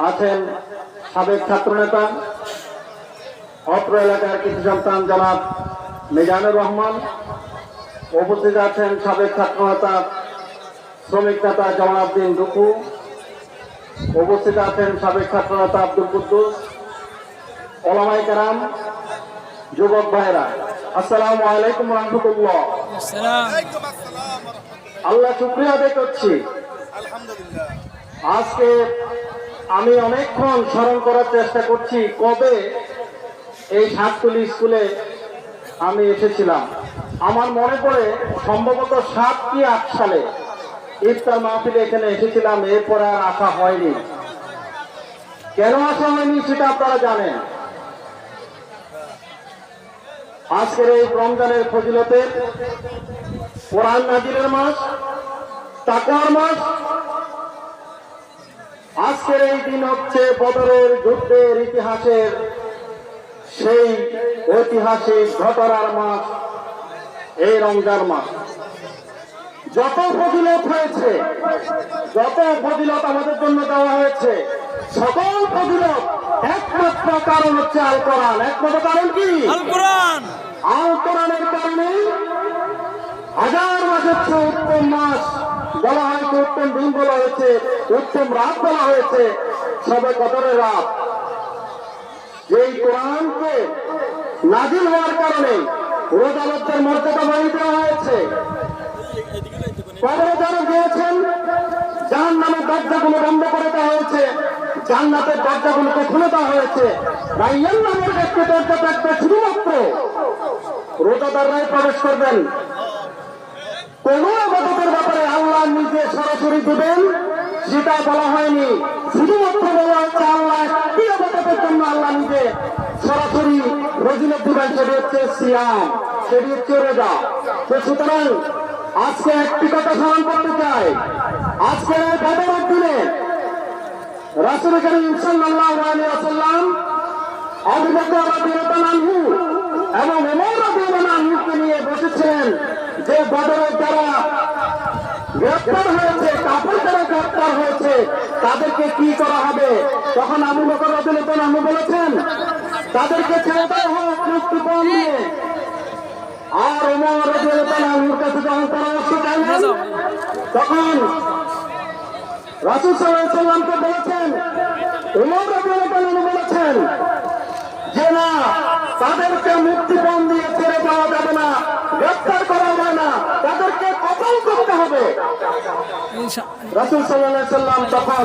আছেন সাবেক ছাত্রনেতা অত্র এলাকার কৃষি সন্তান জনাব মিজানুর রহমান উপস্থিত আছেন সাবেক ছাত্র ছাত্রনেতা শ্রমিক নেতা জমানুদ্দিন দুকু উপস্থিত আছেন সাবেক ছাত্রনেতা আব্দুল কুদ্দুস ওলামাই কারাম যুবক ভাইরা আসসালামু আলাইকুম রহমতুল্লাহ। আল্লাহ শুক্রিয়া আদায় করছি। আজকে আমি অনেকক্ষণ স্মরণ করার চেষ্টা করছি কবে এই সাততুলি স্কুলে আমি এসেছিলাম। আমার মনে পড়ে সম্ভবত সাত কি আট সালে ইফতার মাহফিলে এখানে এসেছিলাম, এরপরে আর আসা হয়নি। কেন আসা হয়নি সেটা আপনারা জানেন। আজকের এই রমজানের ফজিলতে কোরআন নাজিরের মাস, তাকওয়ার মাস আজকের এই দিন হচ্ছে বদরের যুদ্ধের ইতিহাসের সেই ঐতিহাসিক ঘটনার মাস এই রমজান মাস যত ফজিলত হয়েছে যত ফজিলত আমাদের জন্য দেওয়া হয়েছে সকল ফজিলত একমাত্র কারণ হচ্ছে আল কোরআন। একমাত্র কারণ কি? আল কোরআন। আল কোরআনের কারণে হাজার মাসের চেয়ে উত্তম মাস বলা হয়েছে উত্তম দিন বলা হয়েছে, উত্তম রাত বলা হয়েছে। সবে কদরের রাত। এই কোরআনকে নাজিল হওয়ার কারণে রোজালতের মর্যাদা বাড়িয়ে দেওয়া হয়েছে। কবরে যারা গিয়েছেন জাহান নামের দরজাগুলো বন্ধ করে দেওয়া হয়েছে। জান্নাতের দরজাগুলোকে খুলে দেওয়া হয়েছে। রাইয়ান নামের একটি দরজা থাকবে শুধুমাত্র রোজাদাররাই প্রবেশ করবেন। কোন আবাদতের ব্যাপারে আল্লাহ নিজে সরাসরি দেবেন। সেটা বলা হয়নি, শুধুমাত্র বলা হচ্ছে আল্লাহ একটি আবাদতের জন্য আল্লাহ নিজে সরাসরি রজিনত দিবেন, সেটি হচ্ছে সিয়াম, সেটি হচ্ছে রোজা। তো সুতরাং আজকে একটি কথা স্মরণ করতে চাই। আজকের এই বদরের দিনে রাসুল করিম সাল্লাল্লাহু আলাইহি ওয়াসাল্লাম আবু বকর রাদিয়াল্লাহু আনহু এবং ওমর রাদিয়াল্লাহু আনহুকে নিয়ে বসেছেন যে বদরের যারা গ্রেফতার হয়েছে কাপড় যারা গ্রেফতার হয়েছে তাদেরকে কি করা হবে? তখন আবু বকর রাদিয়াল্লাহু আনহু বলেছেন তাদেরকে ছেড়ে দেওয়া হোক মুক্তিপণ দিয়ে আর ওমর রাদিয়াল্লাহু আনহুর কাছে যখন পরামর্শ চাইলেন তখন রাসুল সাল্লামকে বলেছেন উমর রাদিয়াল্লাহু আনহু বলেছেন যে না তাদেরকে মুক্তিপণ দিয়ে ছেড়ে দেওয়া যাবে না গ্রেফতার করা যাবে না তাদেরকে কতল করতে হবে। রাসুল সাল্লাহ সাল্লাম তখন